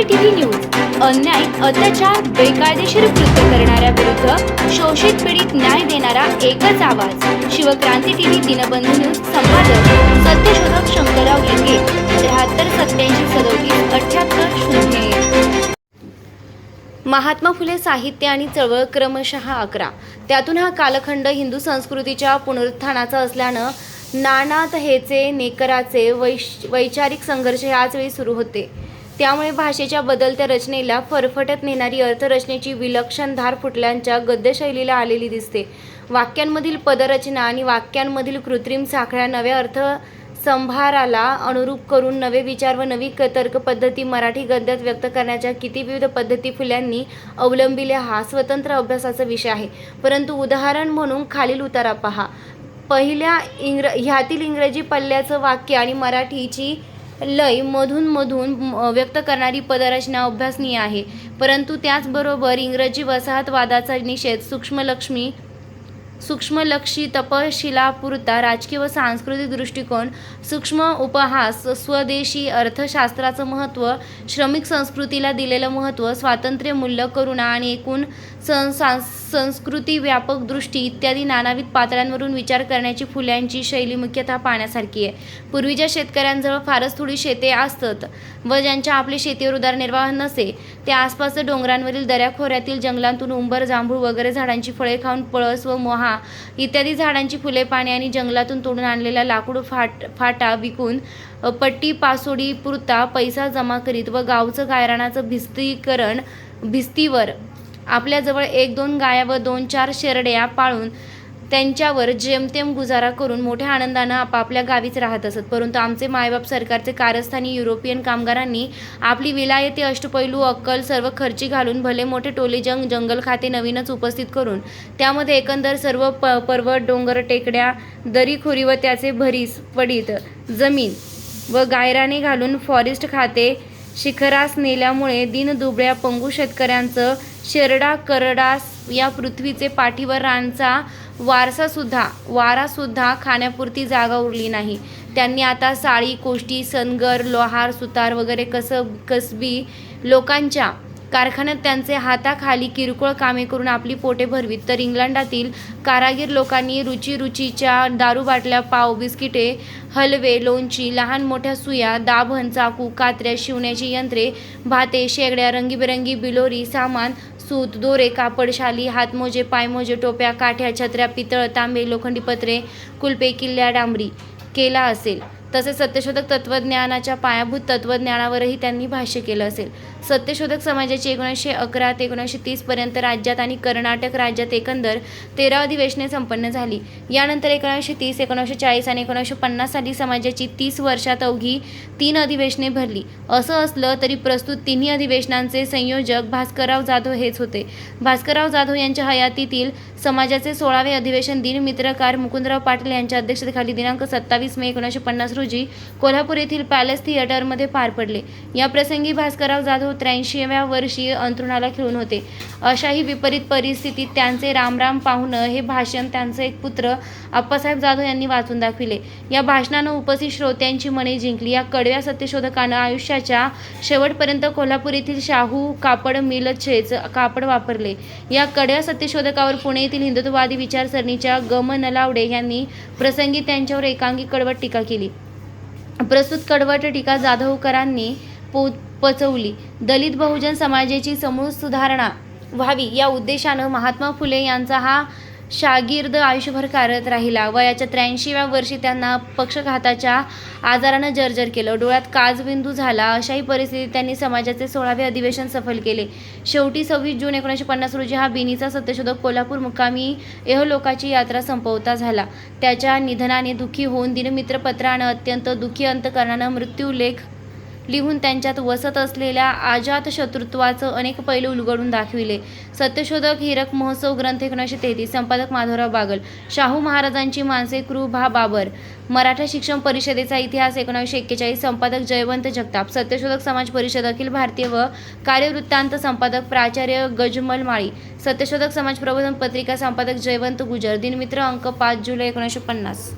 क्रांती TV news. अन्याय अत्याचार बेकायदेशीर कृत्य करणाऱ्या विरुद्ध शोषित पीडित न्याय देणारा एकच आवाज. शिवक्रांती टीव्ही दिनबंधू न्यूज संपादक सत्यशोधक शंकरराव लिंगे त्र्याहत्तर सत्याऐंशी सदोतीस अठ्याहत्तर शून्य महात्मा फुले साहित्य आणि चळवळ क्रमशः अकरा. त्यातून हा कालखंड हिंदू संस्कृतीच्या पुनरुत्थानाचा असल्यानं नाना तहेचे नेकराचे वैश वैचारिक संघर्ष याच वेळी सुरू होते. त्यामुळे भाषेच्या बदलत्या रचनेला फरफटत नेणारी अर्थरचनेची विलक्षण धार फुटल्यांच्या गद्यशैलीला आलेली दिसते. वाक्यांमधील पदरचना आणि वाक्यांमधील कृत्रिम साखळ्या नव्या अर्थ संभाराला अनुरूप करून नवे विचार व नवी क- तर्क पद्धती मराठी गद्यात व्यक्त करण्याच्या किती विविध पद्धती फुल्यांनी अवलंबिल्या हा स्वतंत्र अभ्यासाचा विषय आहे. परंतु उदाहरण म्हणून खालील उतारा पहा. पहिल्या इंग्र ह्यातील इंग्रजी पल्ल्याचं वाक्य आणि मराठीची लय मधून मधून व्यक्त करणारी पदरचना अभ्यासनीय आहे. परंतु त्याचबरोबर इंग्रजी वसाहतवादाचा निषेध सूक्ष्मलक्ष्मी सूक्ष्मलक्षी तपशिलापुरता राजकीय व सांस्कृतिक दृष्टिकोन सूक्ष्म उपहास स्वदेशी अर्थशास्त्राचं महत्त्व श्रमिक संस्कृतीला दिलेलं महत्त्व स्वातंत्र्य मूल्य करुणा आणि एकूण सं संस्कृती व्यापक दृष्टी इत्यादी नानाविध पातळ्यांवरून विचार करण्याची फुल्यांची शैली मुख्यतः पाहण्यासारखी आहे. पूर्वीच्या शेतकऱ्यांजवळ फारच थोडी शेते असतात व ज्यांच्या आपली शेतीवर उदरनिर्वाह नसे ते आसपासच्या डोंगरांवरील दऱ्याखोऱ्यातील जंगलांतून उंबर जांभूळ वगैरे झाडांची फळे खाऊन पळस व मोहा इत्यादी झाडांची फुले पाने आणि जंगलातून तोडून आणलेला लाकूड फाट फाटा विकून पट्टी पासोडी पुरता पैसा जमा करीत व गावचं गायरानाचं भिस्तीकरण भिस्तीवर आपल्याजवळ एक दोन गाया व दोन चार शेरड्या पाळून त्यांच्यावर जेमतेम गुजारा करून मोठ्या आनंदानं आपापल्या गावीच राहत असत. परंतु आमचे मायबाप सरकारचे कारस्थानी युरोपियन कामगारांनी आपली विलायती अष्टपैलू अक्कल सर्व खर्ची घालून भले मोठे टोले जंग जंगल खाते नवीनच उपस्थित करून त्यामध्ये एकंदर सर्व प पर्वत डोंगर टेकड्या दरीखोरी व त्याचे भरीस पडीत जमीन व गायराने घालून फॉरेस्ट खाते शिखरास नेल्यामुळे दिनदुबळ्या पंगू शेतकऱ्यांचं शेरडा करडास या पृथ्वीचे पाठीवर रानचा वारसासुद्धा वारासुद्धा खाण्यापुरती जागा उरली नाही. त्यांनी आता साळी कोष्टी सनगर लोहार सुतार वगैरे कसब कसबी लोकांच्या कारखान्यात त्यांचे हाताखाली किरकोळ कामे करून आपली पोटे भरवीत. तर इंग्लंडातील कारागीर लोकांनी रुची रुचीच्या दारू बाटल्या पाव बिस्किटे हलवे लोणची लहान मोठ्या सुया दाभण चाकू कात्र्या शिवण्याची यंत्रे भाते शेगड्या रंगीबेरंगी बिलोरी सामान सूत दोरे कापड शाली हातमोजे पायमोजे टोप्या काठ्या छत्र्या पितळ तांबे लोखंडी पत्रे कुलपे किल्ल्या डांबरी केला असेल. तसेच सत्यशोधक तत्त्वज्ञानाच्या पायाभूत तत्त्वज्ञानावरही त्यांनी भाष्य केलं असेल. सत्यशोधक समाजाची एकोणीसशे अकरा ते एकोणीसशे तीसपर्यंत राज्यात आणि कर्नाटक राज्यात एकंदर तेरा अधिवेशने संपन्न झाली. यानंतर एकोणीसशे तीस एकोणीसशे चाळीस आणि एकोणीसशे पन्नास साली समाजाची तीस वर्षात अवघी तीन अधिवेशने भरली. असं असलं तरी प्रस्तुत तिन्ही अधिवेशनांचे संयोजक भास्करराव जाधव हेच होते. भास्करराव जाधव यांच्या हयातीतील समाजाचे सोळावे अधिवेशन दिनमित्रकार मुकुंदराव पाटील यांच्या अध्यक्षतेखाली दिनांक सत्तावीस मे एकोणीसशे पन्नास रोजी कोल्हापूर येथील पॅलेस थिएटरमध्ये पार पडले. या प्रसंगी भास्करराव जाधव त्र्याऐंशीव्या वर्षीय अंतरुणाला खिळून होते. अशाही विपरीत परिस्थितीत त्यांचे रामराम पाहुणं हे भाषण त्यांचे एक पुत्र अप्पासाहेब जाधव यांनी वाचून दाखविले. या भाषणानं उपस्थित श्रोत्यांची मने जिंकली. या कडव्या सत्यशोधकानं आयुष्याच्या शेवटपर्यंत कोल्हापूर येथील शाहू कापड मिलचेच कापड वापरले. या कडव्या सत्यशोधकावर पुणे येथील हिंदुत्ववादी विचारसरणीच्या गम नलावडे यांनी प्रसंगी त्यांच्यावर एकांगी कडवट टीका केली. प्रस्तुत कडवट टीका जाधवकरांनी पो पचवली. दलित बहुजन समाजाची समूळ सुधारणा व्हावी. या उद्देशानं महात्मा फुले यांचा हा शागिर्द आयुष्यभर कार्यरत राहिला. वयाच्या त्र्याऐंशीव्या वर्षी त्यांना पक्षघाताच्या आजारानं जर्जर केलं. डोळ्यात काजबिंदू झाला. अशाही परिस्थितीत त्यांनी समाजाचे सोळावे अधिवेशन सफल केले. शेवटी सव्वीस जून एकोणीसशे पन्नास रोजी हा बिनीचा सत्यशोधक कोल्हापूर मुक्कामी एहलोकाची यात्रा संपवता झाला. त्याच्या निधनाने दुःखी होऊन दिनमित्रपत्रानं अत्यंत दुःखी अंतकरणानं मृत्यूलेख लिहून त्यांच्यात वसत असलेल्या आजात शत्रुत्वाचं अनेक पैलू उलगडून दाखविले. सत्यशोधक हिरक महोत्सव ग्रंथ एकोणीसशे तेहतीस संपादक माधवराव बागल शाहू महाराजांची माणसे क्रू भा बाबर मराठा शिक्षण परिषदेचा इतिहास एकोणीसशे एक्केचाळीस संपादक जयवंत जगताप सत्यशोधक समाज परिषद अखिल भारतीय व कार्यवृत्तांत संपादक प्राचार्य गजमल माळी सत्यशोधक समाज प्रबोधन पत्रिका संपादक जयवंत गुजर दिनमित्र अंक पाच जुलै एकोणीसशे पन्नास.